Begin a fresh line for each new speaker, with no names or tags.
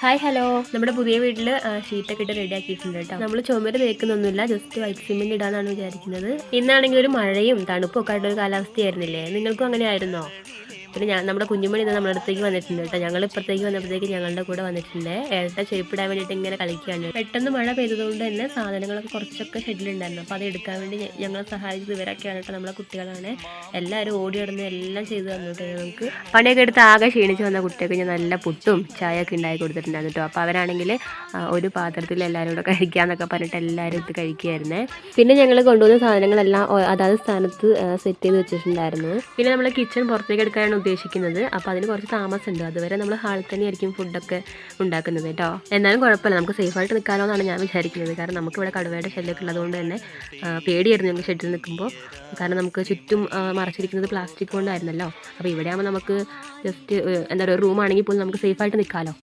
Hi hello നമ്മുടെ പുതിയ വീട്ടിൽ ഷീറ്റൊക്കെ ഇട്ട് റെഡി ആക്കിയിട്ടുണ്ട് കേട്ടോ. നമ്മൾ ചുമര് തേക്കുന്നൊന്നുമില്ല ജസ്റ്റ് വൈറ്റ് സിമെന്റ് ഇടാനാണ് വിചാരിക്കുന്നത്. ഇന്നാണെങ്കിൽ ഒരു മഴയും തണുപ്പും ഒക്കെ ആയിട്ടൊരു കാലാവസ്ഥയായിരുന്നില്ലേ? നിങ്ങൾക്കും അങ്ങനെ ആയിരുന്നോ പിന്നെ ഞാൻ നമ്മുടെ കുഞ്ഞുമണി ഇന്ന് നമ്മുടെ അടുത്തേക്ക് വന്നിട്ടുണ്ട് കേട്ടോ. ഞങ്ങൾ ഇപ്പുറത്തേക്ക് വന്നപ്പോഴത്തേക്ക് ഞങ്ങളുടെ കൂടെ വന്നിട്ടുണ്ട്. ഏട്ട ചെരുപ്പിടാൻ വേണ്ടിയിട്ട് ഇങ്ങനെ കളിക്കുകയാണ്. പെട്ടെന്ന് മഴ പെയ്തതുകൊണ്ട് തന്നെ സാധനങ്ങളൊക്കെ കുറച്ചൊക്കെ ഷെഡിലുണ്ടായിരുന്നു. അപ്പോൾ അത് എടുക്കാൻ വേണ്ടി ഞങ്ങളെ സഹായിച്ചത് ഇവരൊക്കെയാണ് കേട്ടോ നമ്മളെ കുട്ടികളാണ്. എല്ലാവരും ഓടി നടന്ന് എല്ലാം ചെയ്തു തന്നിട്ട് നമുക്ക് പണിയൊക്കെ എടുത്ത് ആകെ ക്ഷീണിച്ച് വന്ന കുട്ടിയൊക്കെ ഞാൻ നല്ല പുട്ടും ചായ ഒക്കെ ഉണ്ടാക്കി കൊടുത്തിട്ടുണ്ടായിരുന്നു കേട്ടോ. അപ്പോൾ അവരാണെങ്കിൽ ഒരു പാത്രത്തിൽ എല്ലാവരും കൂടെ കഴിക്കാന്നൊക്കെ പറഞ്ഞിട്ട് എല്ലാവരും എടുത്ത് കഴിക്കുകയായിരുന്നേ പിന്നെ ഞങ്ങൾ കൊണ്ടുവന്ന സാധനങ്ങളെല്ലാം അതാത് സ്ഥാനത്ത് സെറ്റ് ചെയ്ത് വെച്ചിട്ടുണ്ടായിരുന്നു. പിന്നെ നമ്മൾ കിച്ചൺ പുറത്തേക്ക് എടുക്കാനാണ് ഉദ്ദേശിക്കുന്നത്. അപ്പോൾ അതിന് കുറച്ച് താമസമുണ്ട്. അതുവരെ നമ്മൾ ഹാളിൽ തന്നെയായിരിക്കും ഫുഡൊക്കെ ഉണ്ടാക്കുന്നത് കേട്ടോ. എന്നാലും കുഴപ്പമില്ല. നമുക്ക് സേഫായിട്ട് നിൽക്കാമല്ലോ എന്നാണ് ഞാൻ വിചാരിക്കുന്നത്. കാരണം നമുക്ക് ഇവിടെ കടുവയുടെ ശല്യമൊക്കെ ഉള്ളതുകൊണ്ട് തന്നെ പേടിയായിരുന്നു ഞങ്ങൾ ഷെഡിൽ നിൽക്കുമ്പോൾ കാരണം നമുക്ക് ചുറ്റും മറച്ചിരിക്കുന്നത് പ്ലാസ്റ്റിക് കൊണ്ടായിരുന്നല്ലോ. അപ്പോൾ ഇവിടെ ആകുമ്പോൾ നമുക്ക് ജസ്റ്റ് എന്താ പറയുക റൂമാണെങ്കിൽ പോലും നമുക്ക് സേഫായിട്ട് നിൽക്കാമല്ലോ